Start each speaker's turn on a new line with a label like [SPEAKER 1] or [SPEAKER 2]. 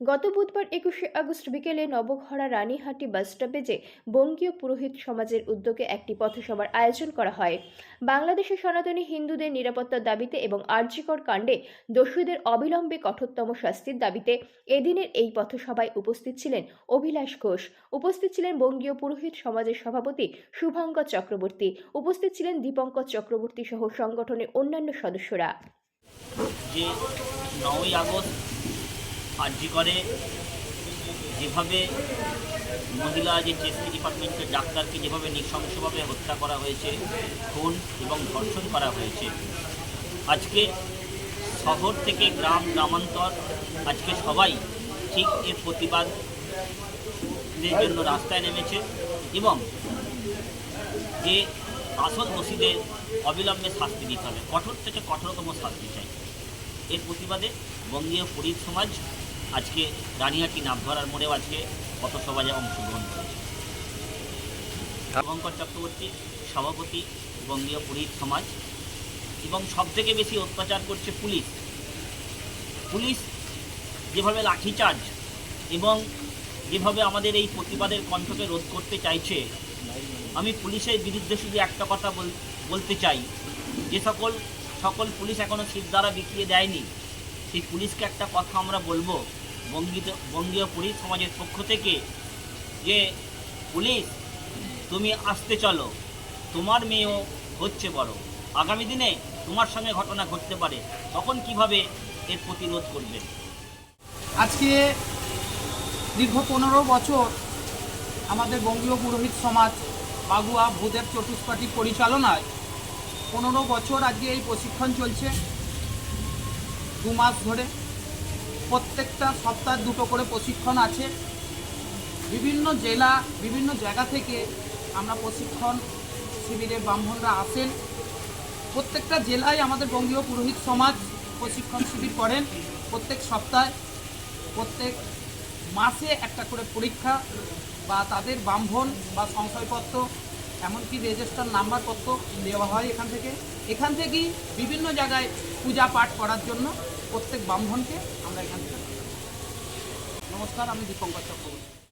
[SPEAKER 1] গত বুধবার একুশে আগস্ট বিকেলে নবঘরা রানীহাটি বাসস্টপে যে বঙ্গীয় পুরোহিত সমাজের উদ্যোগে একটি পথসভার আয়োজন করা হয়। বাংলাদেশে সনাতনী হিন্দুদের নিরাপত্তার দাবিতে এবং আর্যিকর কাণ্ডে দোষীদের অবিলম্বে কঠোরতম শাস্তির দাবিতে এদিনের এই পথসভায় উপস্থিত ছিলেন অভিলাষ ঘোষ। উপস্থিত ছিলেন বঙ্গীয় পুরোহিত সমাজের সভাপতি শুভঙ্কর চক্রবর্তী। উপস্থিত ছিলেন দীপঙ্কর চক্রবর্তী সহ সংগঠনের অন্যান্য সদস্যরা।
[SPEAKER 2] আগস্ট আর্জি করে, যেভাবে মহিলা যে চেস্টি ডিপার্টমেন্টের ডাক্তারকে যেভাবে নৃশংসভাবে হত্যা করা হয়েছে, খুন এবং ধর্ষণ করা হয়েছে, আজকে শহর থেকে গ্রাম, গ্রামান্তর, আজকে সবাই ঠিক এর প্রতিবাদের জন্য রাস্তায় নেমেছে এবং যে আসল দোষীদের অবিলম্বে শাস্তি দিতে হবে, কঠোর থেকে কঠোরতম শাস্তি চাই। এর প্রতিবাদে বঙ্গীয় পরিত সমাজ আজকে রানিহাটি নামধরার মোড়েও আজকে পথসভায় অংশগ্রহণ করেছে। শুভঙ্কর চক্রবর্তী, সভাপতি, বঙ্গীয় পরিত সমাজ এবং সবথেকে বেশি অত্যাচার করছে পুলিশ। পুলিশ যেভাবে লাঠিচার্জ এবং যেভাবে আমাদের এই প্রতিবাদের কণ্ঠকে রোধ করতে চাইছে, আমি পুলিশের বিরুদ্ধে শুধু একটা কথা বল- বলতে চাই। যে সকল সকল পুলিশ এখনও দ্বারা বিকিয়ে দেয়নি, সেই পুলিশকে একটা কথা আমরা বলব। বঙ্গিত বঙ্গীয় পুলিশ সমাজের পক্ষ থেকে যে পুলিশ, তুমি আসতে চলো। তোমার মেয়েও হচ্ছে বড়। আগামী দিনে তোমার সঙ্গে ঘটনা ঘটতে পারে। তখন কীভাবে এর প্রতিরোধ করবে?
[SPEAKER 3] আজকে দীর্ঘ পনেরো বছর আমাদের বঙ্গীয় পুরোহিত সমাজ বাগুয়া ভূদেব চতুষ্পাঠী পরিচালনায় পনেরো বছর আজকে এই প্রশিক্ষণ চলছে। দু মাস ধরে প্রত্যেকটা সপ্তাহে দুটো করে প্রশিক্ষণ আছে। বিভিন্ন জেলা, বিভিন্ন জায়গা থেকে আমরা প্রশিক্ষণ শিবিরে ব্রাহ্মণরা আসেন। প্রত্যেকটা জেলায় আমাদের বঙ্গীয় পুরোহিত সমাজ প্রশিক্ষণ শিবির করেন প্রত্যেক সপ্তাহে। প্রত্যেক মাসে একটা করে পরীক্ষা বা তাদের ব্রাহ্মণ বা সংশয়পত্র, এমনকি রেজিস্টার নাম্বারপত্র দেওয়া হয় এখান থেকে। এখান থেকেই বিভিন্ন জায়গায় পূজা পাঠ করার জন্য প্রত্যেক ব্রাহ্মণকে আমরা এখান থেকে নমস্কার আমি দীপঙ্কর চক্রবর্তী।